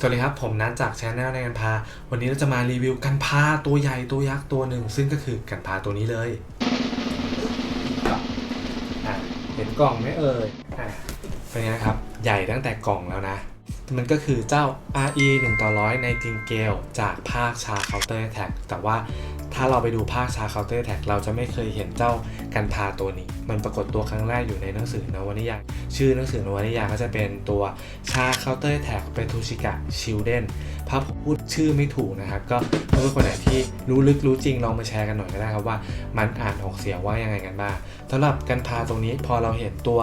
สวัสดีครับ ผมนัทจากช anel ในกันพา วันนี้เราจะมารีวิวกันพาตัวใหญ่ตัวยักษ์ตัวหนึ่ง ซึ่งก็คือกันพาตัวนี้เลยเห็นกล่องไหมเอ่ยอะเป็นไงครับ ใหญ่ตั้งแต่กล่องแล้วนะ มันก็คือเจ้า RE 1ต่อร้อยในจิงเกลจากภาคชาเคาน์เตอร์แท็กแต่ว่า ถ้าเราไปดูภาคชา Counter Attack เราจะไม่เคยเห็นเจ้ากันพาตัวนี้ มันปรากฏตัวครั้งแรกอยู่ในหนังสือนวนิยายชื่อหนังสือนวนิยายก็จะเป็นตัวชา Counter Attack เปทูชิกะชิลเดนถ้าพูดชื่อไม่ถูกนะครับ ก็เพื่อนคนไหนที่รู้ลึกรู้จริงลองมาแชร์กันหน่อยก็ได้ครับว่า มันอ่านออกเสียงว่ายังไงกันบ้างสำหรับกันพาตรงนี้พอเราเห็นตัว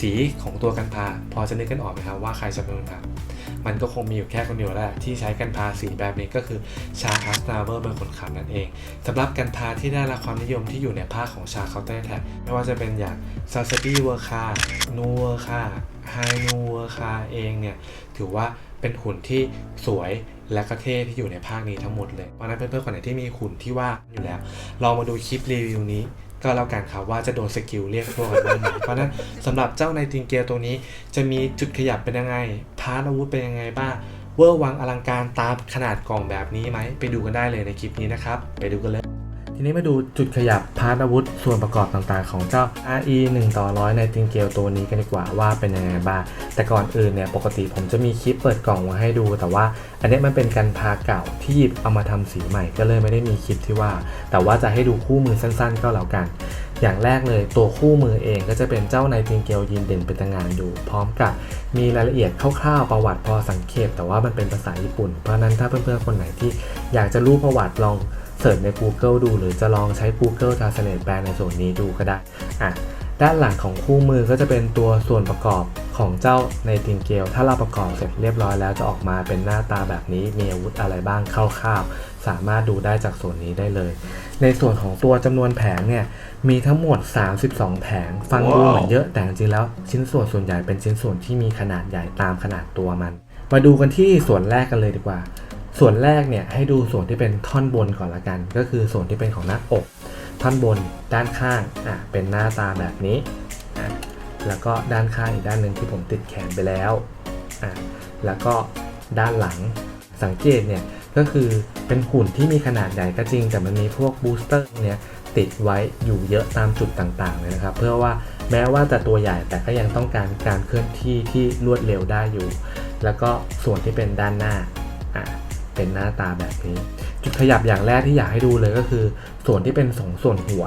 สีของตัวกันพา พอจะนึกกันออกไหมครับว่าใครจะเป็นคนทำ มันก็คงมีอยู่แค่คนเดียวแหละที่ใช้กันพาสีแบบนี้ก็คือชาอัสนาเวอร์เป็นคนขับนั่นเองสำหรับกันพาที่ได้รับความนิยมที่อยู่ในภาคของชาเคาน์เตอร์แท็กไม่ว่าจะเป็นอย่างซาสตี้เวอร์คานูเวอร์คาไฮนูเวอร์คาเองเนี่ยถือว่าเป็นหุ่นที่สวยและก็เท่ที่อยู่ในภาคนี้ทั้งหมดเลย เพราะฉะนั้นเพื่อนๆคนไหนที่มีหุ่นที่ว่าอยู่แล้ว ลองมาดูคลิปรีวิวนี้ ก็แล้วกันครับว่าจะโดนสกิลเรียกพวกกันบ้างไหมเพราะนั้นสำหรับเจ้าในติงเกลตัวนี้ จะมีจุดขยับเป็นยังไงพาร์ทอาวุธเป็นยังไงบ้างเวอร์วังอลังการตามขนาดกล่องแบบนี้ไหมไปดูกันได้เลยในคลิปนี้นะครับ ไปดูกันเลย ทีนี้มาดูจุดขยับพาร์ทอาวุธ ส่วนประกอบต่างๆ ของเจ้า RE 1ต่อร้อยในติงเกลตัวนี้กันดีกว่าว่าเป็นยังไงบ้าง แต่ก่อนอื่นเนี่ยปกติผมจะมีคลิปเปิดกล่องมาให้ดู แต่ว่าอันนี้มันเป็นการพาเก่าที่หยิบเอามาทำสีใหม่ก็เลยไม่ได้มีคลิปที่ว่า แต่ว่าจะให้ดูคู่มือสั้นๆ ก็แล้วกัน อย่างแรกเลยตัวคู่มือเองก็จะเป็นเจ้าไนติงเกลยินเด่นเป็นตางานอยู่ พร้อมกับมีรายละเอียดคร่าวๆประวัติพอสังเกต แต่ว่ามันเป็นภาษาญี่ปุ่น เพราะนั้นถ้าเพื่อนๆคนไหนที่อยากจะรู้ประวัติลอง สิร์ชใน Google ดู หรือจะลองใช้ Google Translate แปลในส่วนนี้ดูก็ได้อะด้านหลังของคู่มือก็จะเป็นตัวส่วนประกอบของเจ้าในติงเกล ถ้าเราประกอบเสร็จเรียบร้อยแล้วจะออกมาเป็นหน้าตาแบบนี้ มีอาวุธอะไรบ้างคร่าวๆ สามารถดูได้จากส่วนนี้ได้เลย ในส่วนของตัวจำนวนแผงเนี่ย มีทั้งหมด 32 แผง ฟังดูเหมือนเยอะแต่จริงๆแล้วชิ้นส่วนส่วนใหญ่เป็นชิ้นส่วนที่มีขนาดใหญ่ตามขนาดตัวมัน มาดูกันที่ส่วนแรกกันเลยดีกว่า ส่วนแรกเนี่ยให้ดูส่วนที่เป็นท่อนบนก่อนละกัน ก็คือส่วนที่เป็นของหน้าอก ท่อนบนด้านข้างอะเป็นหน้าตาแบบนี้อะแล้วก็ด้านข้างอีกด้านหนึ่งที่ผมติดแขนไปแล้วอะแล้วก็ด้านหลังสังเกตเนี่ยก็คือเป็นหุ่นที่มีขนาดใหญ่ก็จริง แต่มันมีพวกบูสเตอร์เนี่ยติดไว้อยู่เยอะตามจุดต่างๆเลยนะครับ เพื่อว่าแม้ว่าจะตัวใหญ่แต่ก็ยังต้องการการเคลื่อนที่ที่รวดเร็วได้อยู่ แล้วก็ส่วนที่เป็นด้านหน้าอะ เป็นหน้าตาแบบนี้ จุดขยับอย่างแรกที่อยากให้ดูเลยก็คือ ส่วนที่เป็นสองส่วนหัว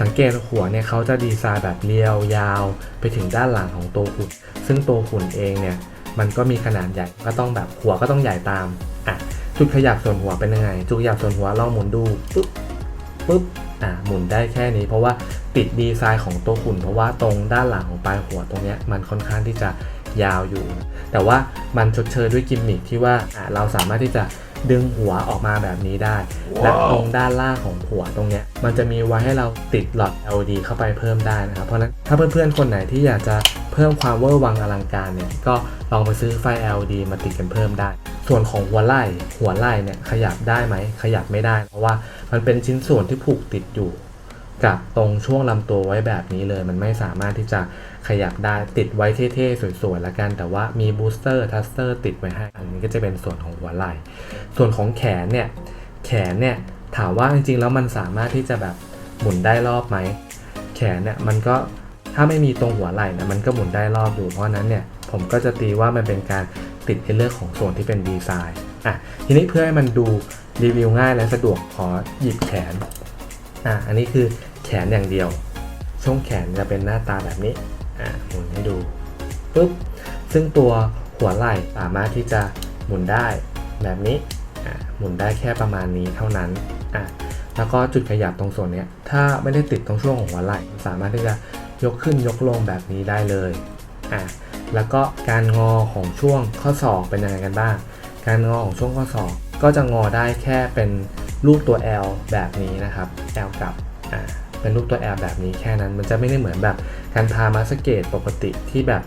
สังเกตหัวเนี่ยเขาจะดีไซน์แบบเรียวยาว ไปถึงด้านหลังของตัวหุ่น ซึ่งตัวหุ่นเองเนี่ยมันก็มีขนาดใหญ่ก็ต้องแบบหัวก็ต้องใหญ่ตามอะจุดขยับส่วนหัวเป็นยังไง จุดขยับส่วนหัวลองหมุนดูปุ๊บปุ๊บอ่าหมุนได้แค่นี้ เพราะว่าติดดีไซน์ของตัวหุ่น เพราะว่าตรงด้านหลังของปลายหัวตรงเนี้ยมันค่อนข้างที่จะยาวอยู่ แต่ว่ามันชดเชยด้วยกิมมิคที่ว่าเราสามารถที่จะ ดึงหัวออกมาแบบนี้ได้ และตรงด้านล่างของหัวตรงเนี้ยมันจะมีไว้ให้เราติดหลอด LED เข้าไปเพิ่มได้นะครับ เพราะฉะนั้นถ้าเพื่อนๆคนไหนที่อยากจะเพิ่มความเวอร์วังอลังการเนี่ยก็ลองไปซื้อไฟ LED มาติดกันเพิ่มได้ ส่วนของหัวไหล่หัวไหล่เนี่ยขยับได้ไหมขยับไม่ได้ เพราะว่ามันเป็นชิ้นส่วนที่ผูกติดอยู่ กับตรงช่วงลำตัวไว้แบบนี้เลย มันไม่สามารถที่จะขยับได้ติดไว้เท่ๆ สวยๆละกัน แต่ว่ามีบูสเตอร์ทัสเตอร์ติดไว้ให้ อันนี้ก็จะเป็นส่วนของหัวไหล่ ส่วนของแขนเนี่ย แขนเนี่ยถามว่าจริงๆ แล้วมันสามารถที่จะแบบหมุนได้รอบไหม แขนเนี่ยมันก็ถ้าไม่มีตรงหัวไหล่นะมันก็หมุนได้รอบอยู่เพราะนั้นเนี่ยผมก็จะตีว่ามันเป็นการติดในเรื่องของส่วนที่เป็นดีไซน์อะทีนี้เพื่อให้มันดูรีวิวง่ายและสะดวกขอหยิบแขน อะอันนี้คือแขนอย่างเดียว ช่วงแขนจะเป็นหน้าตาแบบนี้อะหมุนให้ดูปุ๊บซึ่งตัวหัวไหล่สามารถที่จะหมุนได้แบบนี้อะหมุนได้แค่ประมาณนี้เท่านั้นอะแล้วก็จุดขยับตรงส่วนเนี้ยถ้าไม่ได้ติดตรงช่วงของหัวไหล่สามารถที่จะยกขึ้นยกลงแบบนี้ได้เลยอะแล้วก็การงอของช่วงข้อศอกเป็นยังไงกันบ้าง การงอของช่วงข้อศอกก็จะงอได้แค่เป็น รูปตัว L แบบนี้นะครับ L กับอ่าเป็นรูปตัว L แบบนี้แค่นั้น มันจะไม่ได้เหมือนแบบการพามาสเกตปกติที่แบบ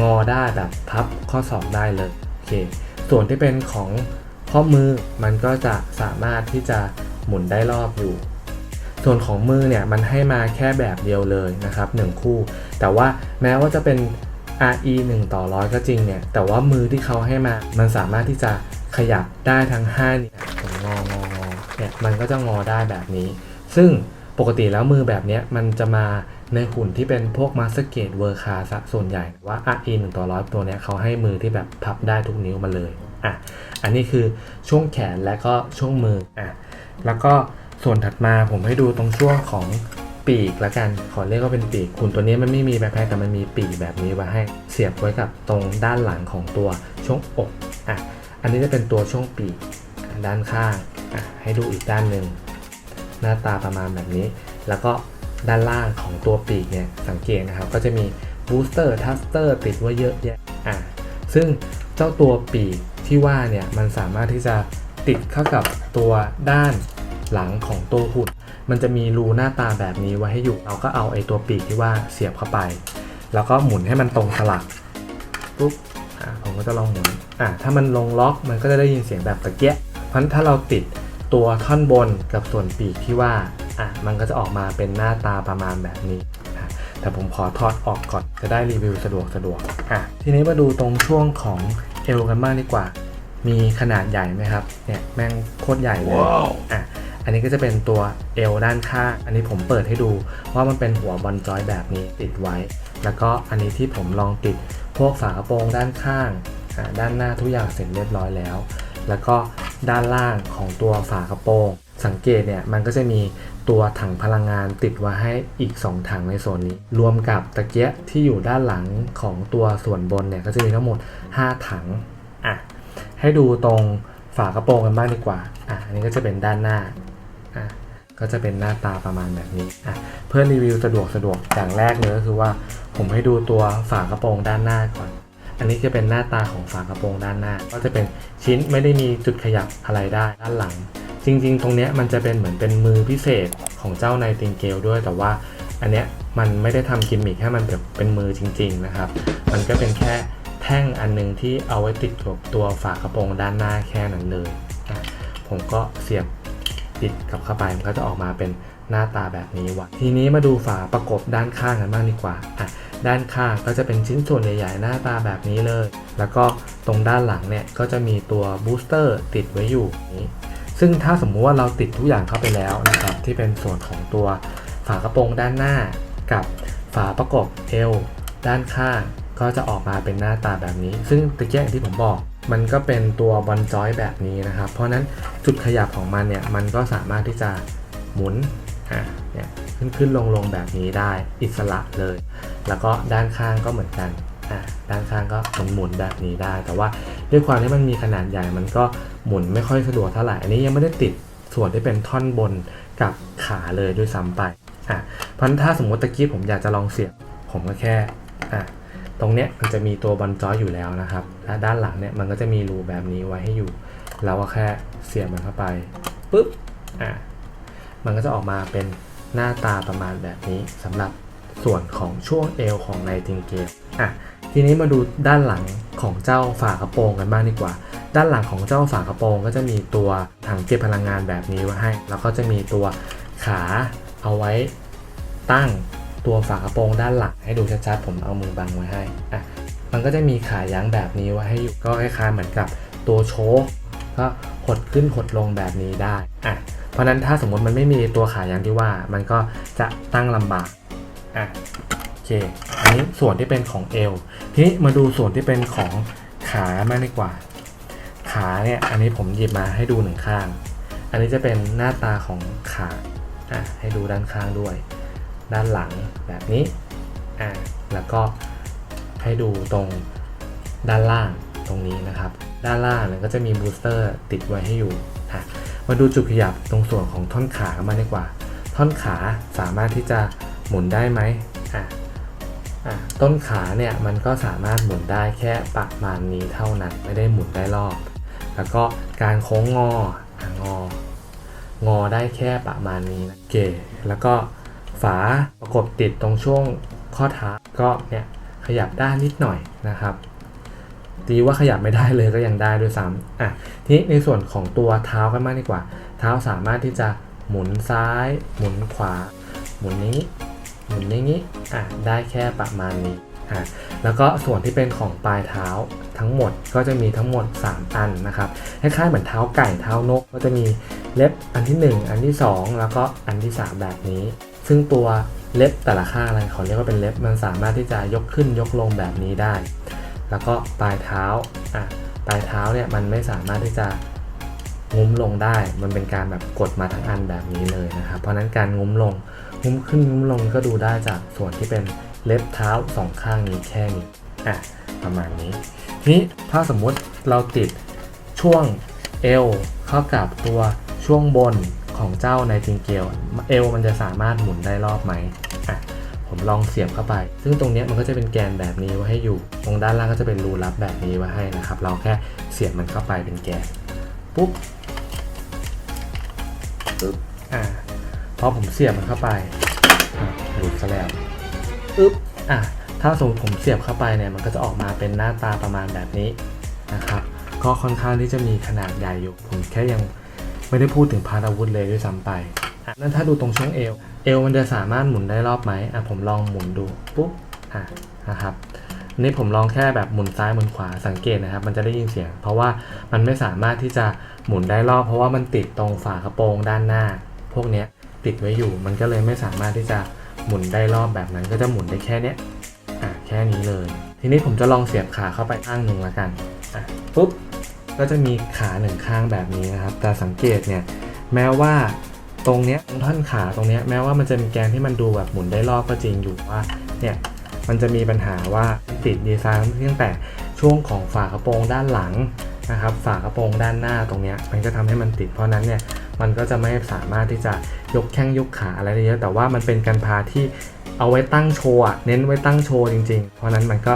งอได้แบบพับข้อศอกได้เลยโอเคส่วนที่เป็นของข้อมือมันก็จะสามารถที่จะหมุนได้รอบอยู่ ส่วนของมือเนี่ยมันให้มาแค่แบบเดียวเลยนะครับหนึ่งคู่ แต่ว่าแม้ว่าจะเป็น RE 1 ต่อร้อยก็จริงเนี่ย แต่ว่ามือที่เขาให้มา มันสามารถที่จะขยับได้ทั้ง 5 นิ้ว เนี่ยมันก็จะงอได้แบบนี้ ซึ่งปกติแล้วมือแบบนี้มันจะมาในหุ่นที่เป็นพวกมาสเกตเวอร์คาซะส่วนใหญ่ว่า RE 1ต่อร้อยตัวเนี้ยเขาให้มือที่แบบพับได้ทุกนิ้วมาเลยอะอันนี้คือช่วงแขนและก็ช่วงมืออะแล้วก็ส่วนถัดมาผมให้ดูตรงช่วงของปีกละกัน ขอเรียกว่าเป็นปีกหุ่นตัวนี้มันไม่มีแบ็คแพคแต่มันมีปีกแบบนี้ไว้ให้เสียบไว้กับตรงด้านหลังของตัวช่วงอกอะอันนี้จะเป็นตัวช่วงปีกด้านข้าง ให้ดูอีกด้านหนึ่งหน้าตาประมาณแบบนี้ แล้วก็ด้านล่างของตัวปีกเนี่ยสังเกตนะครับ ก็จะมีบูสเตอร์ทัสเตอร์ติดไว้เยอะแยะอะซึ่งเจ้าตัวปีกที่ว่าเนี่ยมันสามารถที่จะติดเข้ากับตัวด้านหลังของตัวหุ่นมันจะมีรูหน้าตาแบบนี้ไว้ให้อยู่ เราก็เอาไอ้ตัวปีกที่ว่าเสียบเข้าไป แล้วก็หมุนให้มันตรงสลักปุ๊บผมก็จะลองหมุนอะถ้ามันลงล็อกมันก็จะได้ยินเสียงแบบตะเกียะเพราะถ้าเราติด ตัวท่อนบนกับส่วนปีกที่ว่าอะมันก็จะออกมาเป็นหน้าตาประมาณแบบนี้อะแต่ผมขอถอดออกก่อนจะได้รีวิวสะดวกสะดวกอะทีนี้มาดูตรงช่วงของเอวกันบ้างดีกว่า มีขนาดใหญ่ไหมครับเนี่ยแม่งโคตรใหญ่เลยอะอันนี้ก็จะเป็นตัวเอวด้านข้างอันนี้ผมเปิดให้ดูว่ามันเป็นหัวบอลจอยแบบนี้ติดไว้ แล้วก็อันนี้ที่ผมลองติดพวกฝากระโปรงด้านข้างอะด้านหน้าทุกอย่างเสร็จเรียบร้อยแล้ว แล้วก็ ด้านล่างของตัวฝากระโปรง สังเกตเนี่ยมันก็จะมีตัวถังพลังงานติดไว้ให้อีก 2 ถังในโซนนี้ รวมกับตะเกียะที่อยู่ด้านหลังของตัวส่วนบนเนี่ยก็จะมีทั้งหมด 5 ถังอะให้ดูตรงฝากระโปรงกันบ้างดีกว่าอะอันนี้ก็จะเป็นด้านหน้าอะก็จะเป็นหน้าตาประมาณแบบนี้อะเพื่อรีวิวสะดวกสะดวกอย่างแรกเลยก็คือว่าผมให้ดูตัวฝากระโปรงด้านหน้าก่อน อันนี้จะเป็นหน้าตาของฝากระโปรงด้านหน้า ก็จะเป็นชิ้นไม่ได้มีจุดขยับอะไรได้ด้านหลัง จริง ๆ ตรงเนี้ยมันจะเป็นเหมือนเป็นมือพิเศษของเจ้าไนติงเกลด้วย แต่ว่าอันเนี้ยมันไม่ได้ทำกิมมิคให้มันแบบเป็นมือจริง ๆ นะครับ มันก็เป็นแค่แท่งอันหนึงที่เอาไว้ติดกับตัวฝากระโปรงด้านหน้าแค่นั้นเลย ผมก็เสียบติดกับเข้าไปมันก็จะออกมาเป็นหน้าตาแบบนี้ว่ะทีนี้มาดูฝาประกบด้านข้างกันบ้างดีกว่าอะ ด้านข้างก็จะเป็นชิ้นส่วนใหญ่ๆหน้าตาแบบนี้เลย แล้วก็ตรงด้านหลังเนี่ยก็จะมีตัวบูสเตอร์ติดไว้อยู่นี้ซึ่งถ้าสมมุติว่าเราติดทุกอย่างเข้าไปแล้วนะครับที่เป็นส่วนของตัวฝากระโปรงด้านหน้ากับฝาประกบเอวด้านข้างก็จะออกมาเป็นหน้าตาแบบนี้ ซึ่งตะเกียอย่างที่ผมบอก มันก็เป็นตัวบอลจอยแบบนี้นะครับ เพราะฉะนั้นจุดขยับของมันเนี่ย มันก็สามารถที่จะหมุนอะเนี่ย ขึ้นขึ้นลงลงแบบนี้ได้อิสระเลย แล้วก็ด้านข้างก็เหมือนกันอ่าด้านข้างก็หมุนหมุนแบบนี้ได้ แต่ว่าด้วยความที่มันมีขนาดใหญ่มันก็หมุนไม่ค่อยสะดวกเท่าไหร่ อันนี้ยังไม่ได้ติดส่วนที่เป็นท่อนบนกับขาเลยด้วยซ้ำไปอะเพราะฉะนั้นถ้าสมมติตะกี้ผมอยากจะลองเสียบผมก็แค่อะตรงเนี้ยมันจะมีตัวบอลจอยอยู่แล้วนะครับ และด้านหลังเนี่ยมันก็จะมีรูแบบนี้ไว้ให้อยู่เราก็แค่เสียบมันเข้าไปปุ๊บอะมันก็จะออกมาเป็น หน้าตาประมาณแบบนี้สำหรับส่วนของช่วงเอวของไนติงเกลอะทีนี้มาดูด้านหลังของเจ้าฝากระโปรงกันบ้างดีกว่า ด้านหลังของเจ้าฝากระโปรงก็จะมีตัวถังเก็บพลังงานแบบนี้ไว้ให้ แล้วก็จะมีตัวขาเอาไว้ตั้งตัวฝากระโปรงด้านหลังให้ดูชัดๆผมเอามือบังไว้ให้อะมันก็จะมีขายั้งแบบนี้ไว้ให้อยู่ก็คล้ายๆเหมือนกับตัวโชคก็หดขึ้นหดลงแบบนี้ได้อะ เพราะนั้นถ้าสมมติมันไม่มีตัวขาอย่างที่ว่า มันก็จะตั้งลำบากอะโอเคอันนี้ส่วนที่เป็นของเอวทีนี้มาดูส่วนที่เป็นของขาบ้างดีกว่า ขาเนี่ยอันนี้ผมหยิบมาให้ดูหนึ่งข้าง อันนี้จะเป็นหน้าตาของขาอะให้ดูด้านข้างด้วย ด้านหลังแบบนี้อะแล้วก็ให้ดูตรงด้านล่างตรงนี้นะครับ ด้านล่างเนี่ยก็จะมีบูสเตอร์ติดไว้ให้อยู่ มาดูจุดขยับตรงส่วนของท่อนขากันมาดีกว่า ท่อนขาสามารถที่จะหมุนได้ไหมอะอะต้นขาเนี่ยมันก็สามารถหมุนได้แค่ประมาณนี้เท่านั้นไม่ได้หมุนได้รอบ แล้วก็การโค้งงออะงองอได้แค่ประมาณนี้นะโอเคแล้วก็ฝาประกบติดตรงช่วงข้อเท้าก็เนี่ยขยับได้นิดหน่อยนะครับ ดีว่าขยับไม่ได้เลยก็ยังได้ด้วยซ้ำอะทีนี้ในส่วนของตัวเท้ากันมากดีกว่า เท้าสามารถที่จะหมุนซ้าย หมุนขวา หมุนนี้ หมุนอย่างนี้อะได้แค่ประมาณนี้อะแล้วก็ส่วนที่เป็นของปลายเท้าทั้งหมดก็จะมีทั้งหมด 3 อันนะครับคล้ายๆเหมือนเท้าไก่เท้านก ก็จะมีเล็บอันที่ 1 อันที่ 2 แล้วก็อันที่ 3 แบบนี้ ซึ่งตัวเล็บแต่ละข้างอะไรเขาเรียกว่าเป็นเล็บมันสามารถที่จะยกขึ้นยกลงแบบนี้ได้ แล้วก็ปลายเท้าอะปลายเท้าเนี่ยมันไม่สามารถที่จะงุ้มลงได้ มันเป็นการแบบกดมาทั้งอันแบบนี้เลยนะครับ เพราะนั้นการงุ้มลงงุ้มขึ้นงุ้มลงก็ดูได้จากส่วนที่เป็นเล็บเท้าสองข้างนี้แค่นี้อะประมาณนี้นี้ถ้าสมมุติเราติดช่วงเอวเข้ากับตัวช่วงบนของเจ้าในจิงเกลเอวมันจะสามารถหมุนได้รอบไหม ผมลองเสียบเข้าไป ซึ่งตรงนี้มันก็จะเป็นแกนแบบนี้ไว้ให้อยู่ ตรงด้านล่างก็จะเป็นรูลับแบบนี้ไว้ให้นะครับ เราแค่เสียบมันเข้าไปเป็นแกน ปุ๊บปึ๊บอ่าพอผมเสียบมันเข้าไปหลุดซะแล้วอึ๊บอะถ้าสมมติผมเสียบเข้าไปเนี่ยมันก็จะออกมาเป็นหน้าตาประมาณแบบนี้นะครับก็ค่อนข้างที่จะมีขนาดใหญ่อยู่ ผมแค่ยังไม่ได้พูดถึงพาราวุธเลยด้วยซ้ำไป นั่นถ้าดูตรงช่วงเอว เอวมันจะสามารถหมุนได้รอบไหมอะผมลองหมุนดูปุ๊บอะนะครับนี่ผมลองแค่แบบหมุนซ้ายหมุนขวาสังเกตนะครับ มันจะได้ยินเสียง เพราะว่ามันไม่สามารถที่จะหมุนได้รอบ เพราะว่ามันติดตรงฝากระโปรงด้านหน้า พวกนี้ติดไว้อยู่ มันก็เลยไม่สามารถที่จะหมุนได้รอบแบบนั้น ก็จะหมุนได้แค่เนี้ยอะแค่นี้เลย ทีนี้ผมจะลองเสียบขาเข้าไปข้างหนึ่งแล้วกันอะปุ๊บก็จะมีขาหนึ่งข้างแบบนี้นะครับ แต่สังเกตเนี่ยแม้ว่า ตรงเนี้ยตรงท่อนขาตรงเนี้ยแม้ว่ามันจะมีแกนที่มันดูแบบหมุนได้รอบก็จริงอยู่ว่าเนี่ยมันจะมีปัญหาว่าติดดีไซน์ตั้งแต่ช่วงของฝากระโปรงด้านหลังนะครับฝากระโปรงด้านหน้าตรงเนี้ยมันก็ทำให้มันติดเพราะนั้นเนี่ยมันก็จะไม่สามารถที่จะยกแข้งยกขาอะไรได้เยอะแต่ว่ามันเป็นการพาที่เอาไว้ตั้งโชว์เน้นไว้ตั้งโชว์จริง ๆ เพราะฉะนั้นมันก็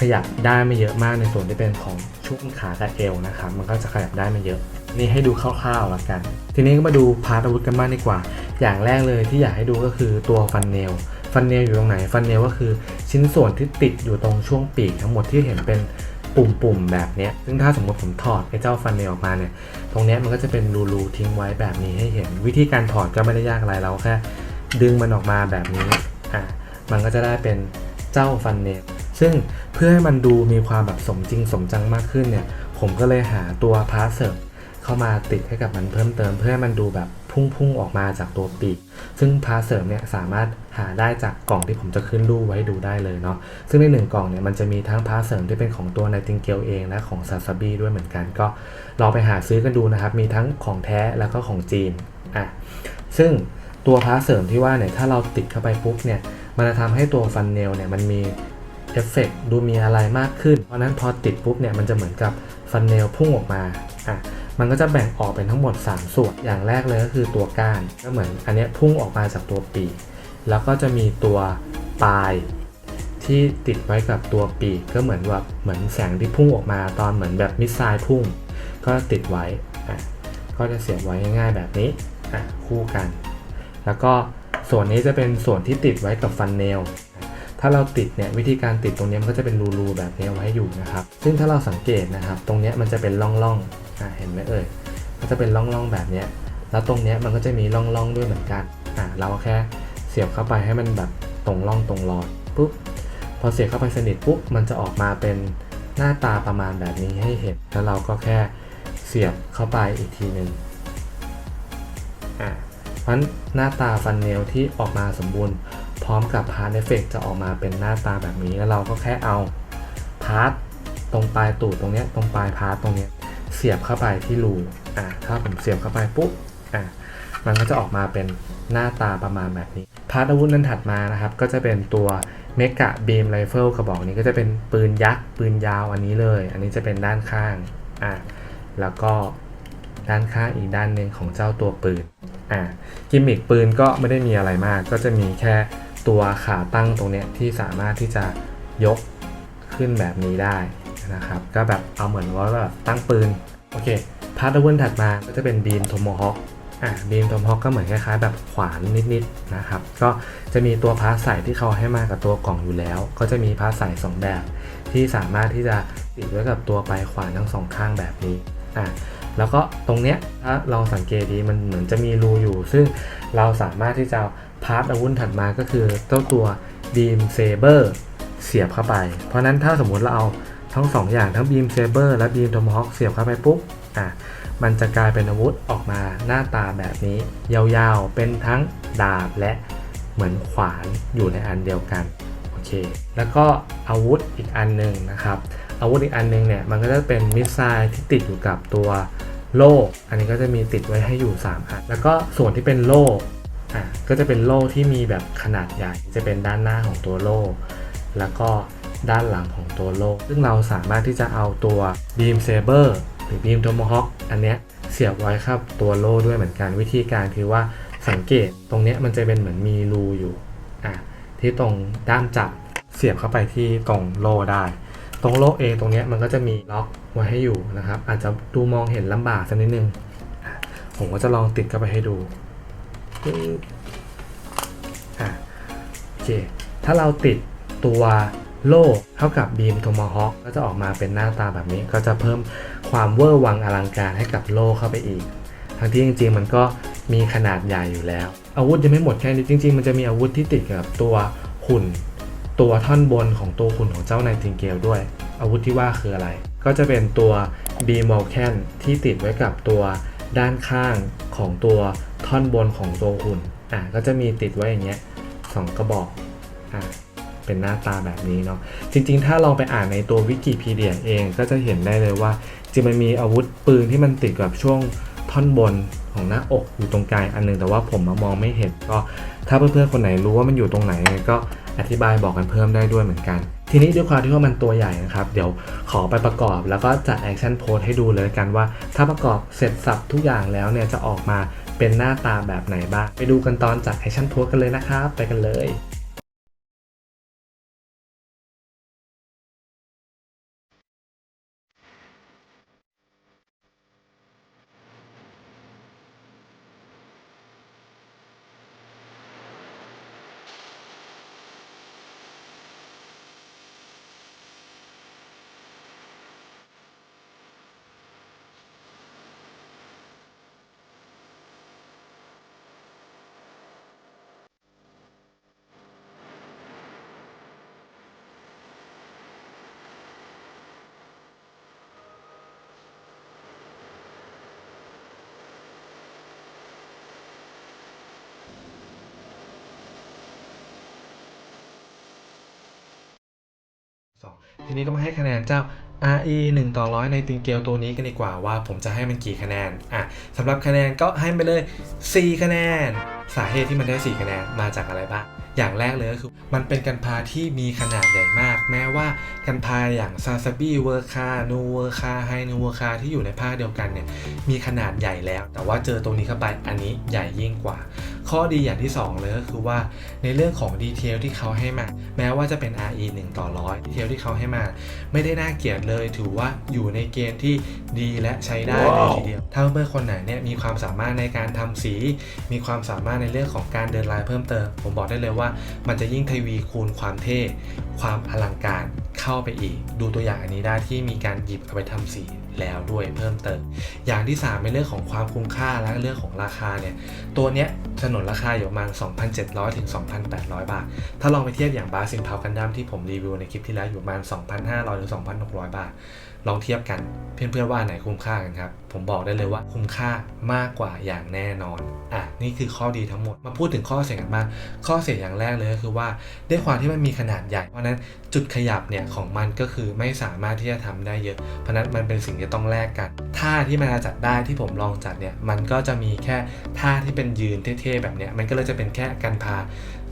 ขยับได้ไม่เยอะมากในส่วนที่เป็นของช่วงขากับเอวนะครับมันก็จะขยับได้ไม่เยอะ นี่ให้ดูคร่าวๆล้วกัน ทีนี้ก็มาดูพาร์ทอาวุธกันบ้างดีกว่า อย่างแรกเลยที่อยากให้ดูก็คือตัวฟันเนล ฟันเนลอยู่ตรงไหน ฟันเนลก็คือชิ้นส่วนที่ติดอยู่ตรงช่วงปีกทั้งหมดที่เห็นเป็นปุ่มๆแบบนี้ ซึ่งถ้าสมมติผมถอดไอ้เจ้าฟันเนลออกมาเนี่ย ตรงนี้มันก็จะเป็นรูๆทิ้งไว้แบบนี้ให้เห็น วิธีการถอดก็ไม่ได้ยากอะไรเราแค่ดึงมันออกมาแบบนี้ อะ มันก็จะได้เป็นเจ้าฟันเนล ซึ่งเพื่อให้มันดูมีความแบบสมจริงสมจังมากขึ้นเนี่ย ผมก็เลยหาตัวพาร์ทเสริม เข้ามาติดให้กับมันเพิ่มเติม เพื่อให้มันดูแบบพุ่งๆออกมาจากตัวปีก ซึ่งพาเสริมเนี่ยสามารถหาได้จากกล่องที่ผมจะขึ้นรูปไว้ดูได้เลยเนาะ ซึ่งในหนึ่งกล่องเนี่ยมันจะมีทั้งพาเสริมที่เป็นของตัว Nightingale เองและของ s a s a b i ด้วยเหมือนกัน ก็ลองไปหาซื้อกันดูนะครับ มีทั้งของแท้แล้วก็ของจีน อะ ซึ่งตัวพาเสริมที่ว่าเนี่ยถ้าเราติดเข้าไปปุ๊บเนี่ยมันจะทำให้ตัวฟันเนลเนี่ยมันมีเอฟเฟกต์ดูมีอะไรมากขึ้น เพราะฉะนั้นพอติดปุ๊บเนี่ยมันจะเหมือนกับฟันเนลพุ่งออกมา อะ มันก็จะแบ่งออกเป็นทั้งหมด 3 ส่วน อย่างแรกเลยก็คือตัวก้าน ก็เหมือนอันนี้พุ่งออกมาจากตัวปีก แล้วก็จะมีตัวปลายที่ติดไว้กับตัวปีก ก็เหมือนแบบเหมือนแสงที่พุ่งออกมาตอนเหมือนแบบมิสไซล์พุ่ง ก็ติดไว้อะก็จะเสียบไว้ง่ายๆแบบนี้อะคู่กัน แล้วก็ส่วนนี้จะเป็นส่วนที่ติดไว้กับฟันเนล ถ้าเราติดเนี่ยวิธีการติดตรงนี้มันก็จะเป็นรูๆแบบนี้ไว้อยู่นะครับ ซึ่งถ้าเราสังเกตนะครับ ตรงนี้มันจะเป็นร่องๆ เห็นไหมเอ่ยก็จะเป็นร่องๆแบบนี้แล้วตรงนี้มันก็จะมีร่องๆด้วยเหมือนกันอ่าเราแค่เสียบเข้าไปให้มันแบบตรงร่องตรงรอยปุ๊บพอเสียบเข้าไปสนิทปุ๊บมันจะออกมาเป็นหน้าตาประมาณแบบนี้ให้เห็นแล้วเราก็แค่เสียบเข้าไปอีกทีหนึ่งอ่าเพราะฉะนั้นหน้าตาฟันเนลที่ออกมาสมบูรณ์ พร้อมกับพาร์ทเอฟเฟกจะออกมาเป็นหน้าตาแบบนี้แล้วเราก็แค่เอาพาร์ทตรงปลายตูดตรงนี้ตรงปลายพาร์ทตรงนี้ เสียบเข้าไปที่รูอ่าถ้าผมเสียบเข้าไปปุ๊บอ่ามันก็จะออกมาเป็นหน้าตาประมาณแบบนี้พาร์ทอาวุธนั้นถัดมานะครับ ก็จะเป็นตัวเมกะบีมไรเฟิลกระบอกนี้ก็จะเป็นปืนยักษ์ ปืนยาวอันนี้เลย อันนี้จะเป็นด้านข้างอ่าแล้วก็ด้านข้างอีกด้านหนึ่งของเจ้าตัวปืนอ่ากิมมิคปืนก็ไม่ได้มีอะไรมาก ก็จะมีแค่ตัวขาตั้งตรงเนี้ยที่สามารถที่จะยกขึ้นแบบนี้ได้ นะครับ ก็แบบเอาเหมือนว่าแบบตั้งปืน โอเค พาร์ทอาวุธถัดมาก็จะเป็นบีมโทโมฮอคอะบีมทโมฮอคก็เหมือนคล้ายๆ แบบขวานนิดๆนะครับ ก็จะมีตัวพาร์ทใส่ที่เขาให้มากับตัวกล่องอยู่แล้ว ก็จะมีพาร์ทใส่สองแบบ ที่สามารถที่จะติดไว้กับตัวปลายขวานทั้งสองข้างแบบนี้อะแล้วก็ตรงเนี้ยถ้าเราสังเกตดีมันเหมือนจะมีรูอยู่ ซึ่งเราสามารถที่จะพาร์ทอาวุธถัดมาก็คือเจ้าตัว Beam Saber เสียบเข้าไป เพราะฉะนั้นถ้าสมมุติเราเอา ทั้งสองอย่างทั้งบีมเซเบอร์และบีมโทมฮอคเสียบเข้าไปปุ๊บอะมันจะกลายเป็นอาวุธออกมาหน้าตาแบบนี้ ยาวๆ เป็นทั้งดาบและเหมือนขวานอยู่ในอันเดียวกันโอเคแล้วก็อาวุธอีกอันหนึ่งนะครับอาวุธอีกอันหนึงเนี่ยมันก็จะเป็นมิสไซล์ที่ติดอยู่กับตัวโล่อันนี้ก็จะมีติดไว้ให้อยู่ 3 อัน แล้วก็ส่วนที่เป็นโล่อะก็จะเป็นโล่ที่มีแบบขนาดใหญ่จะเป็นด้านหน้าของตัวโล่แล้วก็ ด้านหลังของตัวโล่ซึ่งเราสามารถที่จะเอาตัว Beam Saber หรือ Beam Tomahawk อันเนี้ยเสียบไว้ครับตัวโล่ด้วยเหมือนกันวิธีการคือว่าสังเกตตรงเนี้ยมันจะเป็นเหมือนมีรูอยู่อะที่ตรงด้ามจับเสียบเข้าไปที่ตรงโล่ได้ ตรงโล่เองตรงเนี้ยมันก็จะมีล็อกไว้ให้อยู่นะครับ อาจจะดูมองเห็นลำบากสักนิดนึง ผมก็จะลองติดเข้าไปให้ดูอะโอเคถ้าเราติดตัว โล่เท่ากับบีมโทมฮอคก็จะออกมาเป็นหน้าตาแบบนี้ ก็จะเพิ่มความเวอร์วังอลังการให้กับโล่เข้าไปอีก ทั้งที่จริงๆ มันก็มีขนาดใหญ่อยู่แล้ว อาวุธยังไม่หมดแค่นี้จริง ๆ มันจะมีอาวุธที่ติดกับตัวหุ่น ตัวท่อนบนของตัวหุ่นของเจ้านายทิงเกลด้วย อาวุธที่ว่าคืออะไร ก็จะเป็นตัว b m o l c a n ที่ติดไว้กับตัวด้านข้างของตัวท่อนบนของตัวหุ่นอะก็จะมีติดไว้อย่างเงี้ยสองกระบอกอะ เป็นหน้าตาแบบนี้เนาะจริง ๆ ถ้าลองไปอ่านในตัววิกิพีเดียเองก็จะเห็นได้เลยว่าจริงมันมีอาวุธปืนที่มันติดกับช่วงท่อนบนของหน้าอกอยู่ตรงกลางอันหนึงแต่ว่าผมมองไม่เห็นก็ถ้าเพื่อนๆคนไหนรู้ว่ามันอยู่ตรงไหนก็อธิบายบอกกันเพิ่มได้ด้วยเหมือนกัน ทีนี้ด้วยความที่ว่ามันตัวใหญ่นะครับ เดี๋ยวขอไปประกอบแล้วก็จัดแอคชั่นโพสให้ดูเลยกันว่า ถ้าประกอบเสร็จสับทุกอย่างแล้วเนี่ยจะออกมาเป็นหน้าตาแบบไหนบ้าง ไปดูกันตอนจัดแอคชั่นโพสกันเลยนะครับ ไปกันเลย สองทีนี้ก็มาให้คะแนนเจ้า RE 1 ต่อร้อยในติงเกลตัวนี้กันดีกว่าว่าผมจะให้มันกี่คะแนน อะสำหรับคะแนนก็ให้ไปเลย 4 คะแนน สาเหตุที่มันได้ 4 คะแนนมาจากอะไรบ้าง อย่างแรกเลยก็คือ มันเป็นกันพาที่มีขนาดใหญ่มาก แม้ว่ากันพาอย่างซาซาบิเวอร์คานูเวอร์คาไฮนูเวอร์คาที่อยู่ในภาคเดียวกันเนี่ย มีขนาดใหญ่แล้ว แต่ว่าเจอตรงนี้เข้าไป อันนี้ใหญ่ยิ่งกว่า ข้อดีอย่างที่ 2 เลยก็คือว่าในเรื่องของดีเทลที่เขาให้มา แม้ว่าจะเป็น RE 1 ต่อร้อยดีเทลที่เขาให้มา ไม่ได้น่าเกลียดเลย ถือว่าอยู่ในเกณฑ์ที่ดีและใช้ได้เลยทีเดียว ถ้าเพื่อนๆคนไหนเนี่ยมีความสามารถในการทำสี มีความสามารถในเรื่องของการเดินลายเพิ่มเติม ผมบอกได้เลยว่า มันจะยิ่งทวีคูณความเท่ ความอลังการเข้าไปอีก ดูตัวอย่างอันนี้ได้ที่มีการหยิบเอาไปทำสี แล้วด้วยเพิ่มเติม อย่างที่3เป็นเรื่องของความคุ้มค่าและเรื่องของราคาเนี่ย ตัวเนี้ยสนนราคาอยู่ประมาณ 2,700 ถึง 2,800 บาท ถ้าลองไปเทียบอย่างบาซินพาวกันดัมที่ผมรีวิวในคลิปที่แล้วอยู่ประมาณ 2,500 ถึง 2,600 บาท ลองเทียบกันเพื่อนๆว่าไหนคุ้มค่ากันครับ ผมบอกได้เลยว่าคุ้มค่ามากกว่าอย่างแน่นอน อะ นี่คือข้อดีทั้งหมด มาพูดถึงข้อเสียกันบ้าง ข้อเสียอย่างแรกเลยก็คือว่าด้วยความที่มันมีขนาดใหญ่ เพราะนั้นจุดขยับเนี่ยของมันก็คือไม่สามารถที่จะทำได้เยอะ เพราะฉะนั้นมันเป็นสิ่งที่ต้องแลกกัน ท่าที่มันจะจัดได้ที่ผมลองจัดเนี่ย มันก็จะมีแค่ท่าที่เป็นยืนเท่ๆแบบเนี้ย มันก็เลยจะเป็นแค่การพา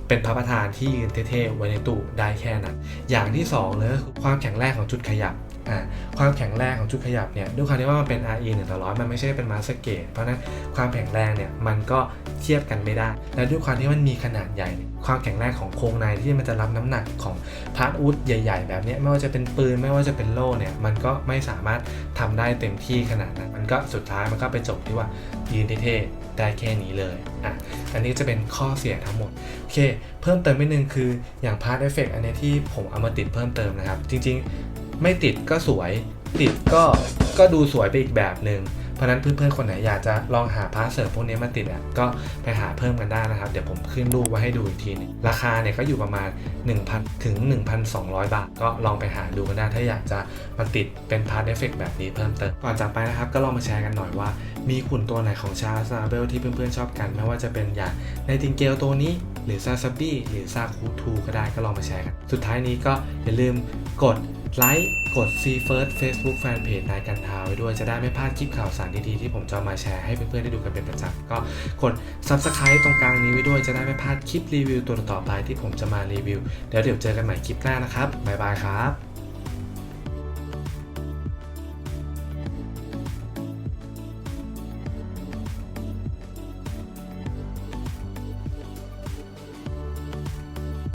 เป็นพระประธานที่ยืนเท่ๆไว้ในตู้ได้แค่นั้น อย่างที่2เลยคือความแข็งแรงของจุดขยับ ความแข็งแรงของจุดขยับเนี่ยด้วยความที่ว่ามันเป็น RE 1ต่อร้อยมันไม่ใช่เป็นมาสเกตเพราะนั้นความแข็งแรงเนี่ยมันก็เทียบกันไม่ได้ และด้วยความที่มันมีขนาดใหญ่ ความแข็งแรงของโครงในที่มันจะรับน้ำหนักของพาร์ทอุดใหญ่ ๆ แบบนี้ไม่ว่าจะเป็นปืนไม่ว่าจะเป็นโล่เนี่ยมันก็ไม่สามารถทำได้เต็มที่ขนาดนั้น มันก็สุดท้ายมันก็ไปจบที่ว่ายืนเท่ๆได้แค่นี้เลยอะอันนี้จะเป็นข้อเสียทั้งหมดโอเค เพิ่มเติมนิดนึงคืออย่างพาร์ทเอฟเฟกอันเนี้ยที่ผมเอามาติดเพิ่มเติมนะครับ จริงๆ ไม่ติดก็สวย ติดก็ก็ดูสวยไปอีกแบบหนึ่งเพราะนั้นเพื่อนๆคนไหนอยากจะลองหาพาร์ทเสริมพวกนี้มาติดอะก็ไปหาเพิ่มกันได้นะครับ เดี๋ยวผมขึ้นรูปไว้ให้ดูอีกทีนึงราคาเนี่ยก็อยู่ประมาณ 1,000 ถึง 1,200 บาท ก็ลองไปหาดูกันได้ ถ้าอยากจะมาติดเป็นพาร์ทเอฟเฟกแบบนี้เพิ่มเติมก่อนจากไปนะครับ ก็ลองมาแชร์กันหน่อยว่า มีขุนตัวไหนของชาซาเบลที่เพื่อนๆชอบกัน ไม่ว่าจะเป็นอย่างในติงเกลตัวนี้ หรือซาซับบี้หรือซาคูทูก็ได้ก็ลองมาแชร์กัน สุดท้ายนี้ก็อย่าลืมกด ไลค์กด See First Facebook Fanpage นายกันทาไว้ด้วยจะได้ไม่พลาดคลิปข่าวสารดีๆที่ผมจะมาแชร์ให้เพื่อนๆได้ดูกันเป็นประจำก็กด Subscribe ตรงกลางนี้ไว้ด้วยจะได้ไม่พลาดคลิปรีวิวตัวต่อไปที่ผมจะมารีวิว เดี๋ยวเดี๋ยวเจอกันใหม่คลิปหน้านะครับบ๊ายบายครับ